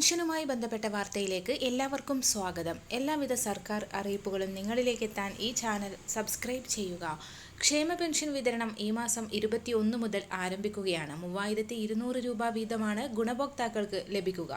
പെൻഷനുമായി ബന്ധപ്പെട്ട വാർത്തയിലേക്ക് എല്ലാവർക്കും സ്വാഗതം. എല്ലാവിധ സർക്കാർ അറിയിപ്പുകളും നിങ്ങളിലേക്ക് എത്താൻ ഈ ചാനൽ സബ്സ്ക്രൈബ് ചെയ്യുക. ക്ഷേമ പെൻഷൻ വിതരണം ഈ മാസം ഇരുപത്തിയൊന്ന് മുതൽ ആരംഭിക്കുകയാണ്. മൂവായിരത്തി ഇരുന്നൂറ് രൂപ വീതമാണ് ഗുണഭോക്താക്കൾക്ക് ലഭിക്കുക.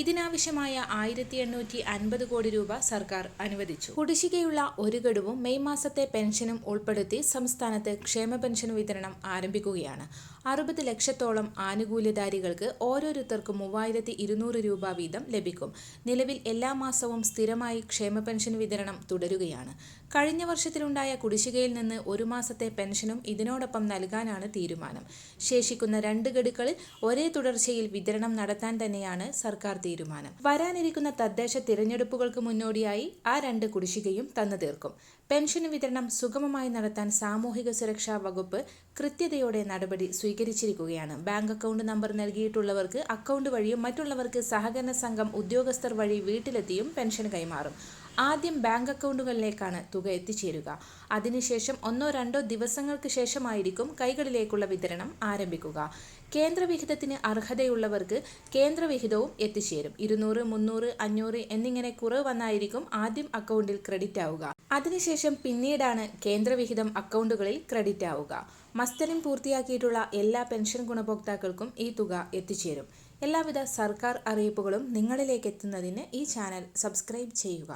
ഇതിനാവശ്യമായ ആയിരത്തി എണ്ണൂറ്റി അൻപത് കോടി രൂപ സർക്കാർ അനുവദിച്ചു. കുടിശ്ശികയുള്ള ഒരു ഗഡുവും മെയ് മാസത്തെ പെൻഷനും ഉൾപ്പെടുത്തി സംസ്ഥാനത്ത് ക്ഷേമ പെൻഷൻ വിതരണം ആരംഭിക്കുകയാണ്. അറുപത് ലക്ഷത്തോളം ആനുകൂല്യധാരികൾക്ക് ഓരോരുത്തർക്കും മൂവായിരത്തി ഇരുന്നൂറ് രൂപ വീതം ലഭിക്കും. നിലവിൽ എല്ലാ മാസവും സ്ഥിരമായി ക്ഷേമ പെൻഷൻ വിതരണം തുടരുകയാണ്. കഴിഞ്ഞ വർഷത്തിലുണ്ടായ കുടിശ്ശികയിൽ നിന്ന് ഒരു മാസത്തെ പെൻഷനും ഇതിനോടൊപ്പം നൽകാനാണ് തീരുമാനം. ശേഷിക്കുന്ന രണ്ട് ഗഡുക്കളിൽ ഒരേ തുടർച്ചയിൽ വിതരണം നടത്താൻ തന്നെയാണ് സർക്കാർ തീരുമാനം. വരാനിരിക്കുന്ന തദ്ദേശ തിരഞ്ഞെടുപ്പുകൾക്ക് മുന്നോടിയായി ആ രണ്ട് കുടിശ്ശികയും തന്നു തീർക്കും. പെൻഷൻ വിതരണം സുഗമമായി നടത്താൻ സാമൂഹിക സുരക്ഷാ വകുപ്പ് കൃത്യതയോടെ നടപടി സ്വീകരിച്ചിരിക്കുകയാണ്. ബാങ്ക് അക്കൗണ്ട് നമ്പർ നൽകിയിട്ടുള്ളവർക്ക് അക്കൗണ്ട് വഴിയും മറ്റുള്ളവർക്ക് സഹകരണ സംഘം ഉദ്യോഗസ്ഥർ വഴി വീട്ടിലെത്തിയും പെൻഷൻ കൈമാറും. ആദ്യം ബാങ്ക് അക്കൗണ്ടുകളിലേക്കാണ് തുക എത്തിച്ചേരുക. അതിനുശേഷം ഒന്നോ രണ്ടോ ദിവസങ്ങൾക്ക് ശേഷമായിരിക്കും കൈകളിലേക്കുള്ള വിതരണം ആരംഭിക്കുക. കേന്ദ്രവിഹിതത്തിന് അർഹതയുള്ളവർക്ക് കേന്ദ്രവിഹിതവും എത്തിച്ചേരും. ഇരുന്നൂറ് മുന്നൂറ് അഞ്ഞൂറ് എന്നിങ്ങനെ കുറവ് വന്നായിരിക്കും ആദ്യം അക്കൗണ്ടിൽ ക്രെഡിറ്റ് ആവുക. അതിനുശേഷം പിന്നീടാണ് കേന്ദ്രവിഹിതം അക്കൗണ്ടുകളിൽ ക്രെഡിറ്റ് ആവുക. മസ്തലിൻ പൂർത്തിയാക്കിയിട്ടുള്ള എല്ലാ പെൻഷൻ ഗുണഭോക്താക്കൾക്കും ഈ തുക എത്തിച്ചേരും. എല്ലാവിധ സർക്കാർ അറിയിപ്പുകളും നിങ്ങളിലേക്ക് എത്തുന്നതിന് ഈ ചാനൽ സബ്സ്ക്രൈബ് ചെയ്യുക.